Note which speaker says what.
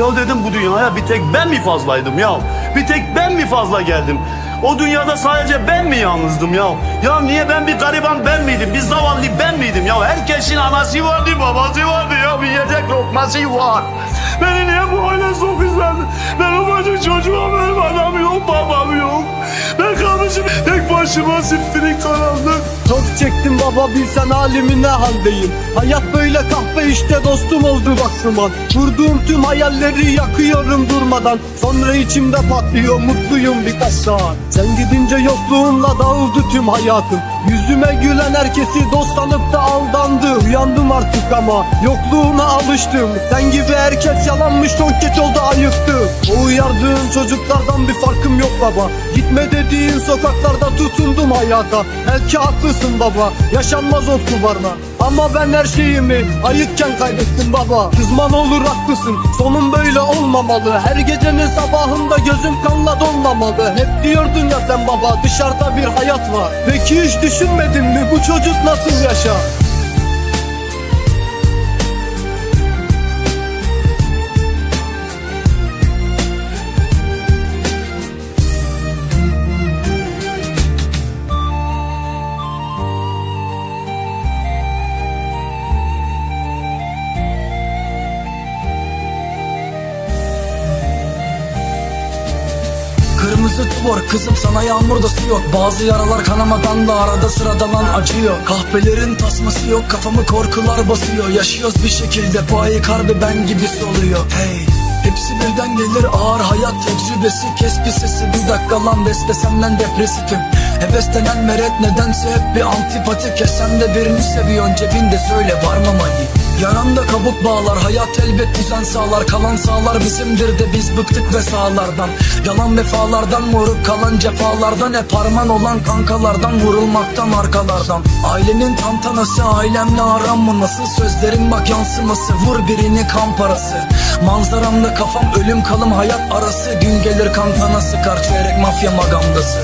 Speaker 1: Ya dedim bu dünyaya bir tek ben mi fazlaydım ya? Bir tek ben mi fazla geldim? O dünyada sadece ben mi yalnızdım ya? Ya niye ben bir gariban ben miydim? Bir zavallı ben miydim ya? Herkesin anası vardı, babası vardı ya. Bir yiyecek lokması var. Beni niye bu hale sokmuşlar? Ben ufacık çocuğum, benim anam yok, babam yok. Ben kalmışım tek başıma siftirik karanlık.
Speaker 2: Çok çektim baba bilsen halimi ne haldeyim Hayat böyle kahve işte dostum oldu bak duman Kurduğum tüm hayalleri yakıyorum durmadan. Sonra içimde patlıyor mutluyum birkaç saat. Sen gidince yokluğunla dağıldı tüm hayatım. Yüzüme gülen herkesi dost sanıp da aldandı. Uyandım artık ama yokluğuna alıştım. Sen gibi herkes yalanmış çok geç oldu ayıktı. O uyardığın çocuklardan bir farkım yok baba. Gitme dediğin sokaklarda tutundum hayata. Belki haklısın baba yaşanmaz o kubarla Ama ben her şeyimi ayıkken kaybettim baba. Kızman olur haklısın. Sonun böyle olmamalı. Her gecenin sabahında gözüm kanla dolmamalı Hep diyordun ya sen baba dışarıda bir hayat var. Peki hiç düşünmedin mi bu çocuk nasıl yaşar?
Speaker 3: Kırmızı tubor kızım sana yağmur da su yok. Bazı yaralar kanamadan da arada sırada lan acıyor. Kahpelerin tasması yok kafamı korkular basıyor. Yaşıyoruz bir şekilde faik harbi ben gibisi oluyor Hey Hepsi birden gelir ağır hayat tecrübesi. Kes bir sesi bir dakika lan beste senden depresifim. Heves denen meret nedense hep bir antipati. Kesen de birini seviyorsun cebinde söyle var mı mani Yananda kabuk bağlar hayat elbet düzen sağlar. Kalan sağlar bizimdir de biz bıktık ve sağlardan. Yalan vefalardan moruk kalan cefalardan. Hep harman olan kankalardan vurulmaktan arkalardan. Ailenin tantanası ailemle aram mı nasıl? Sözlerin bak yansıması vur birini kan parası. Manzaramda kafam ölüm kalım hayat arası. Gün gelir kankana sıkar çeyrek mafya magandası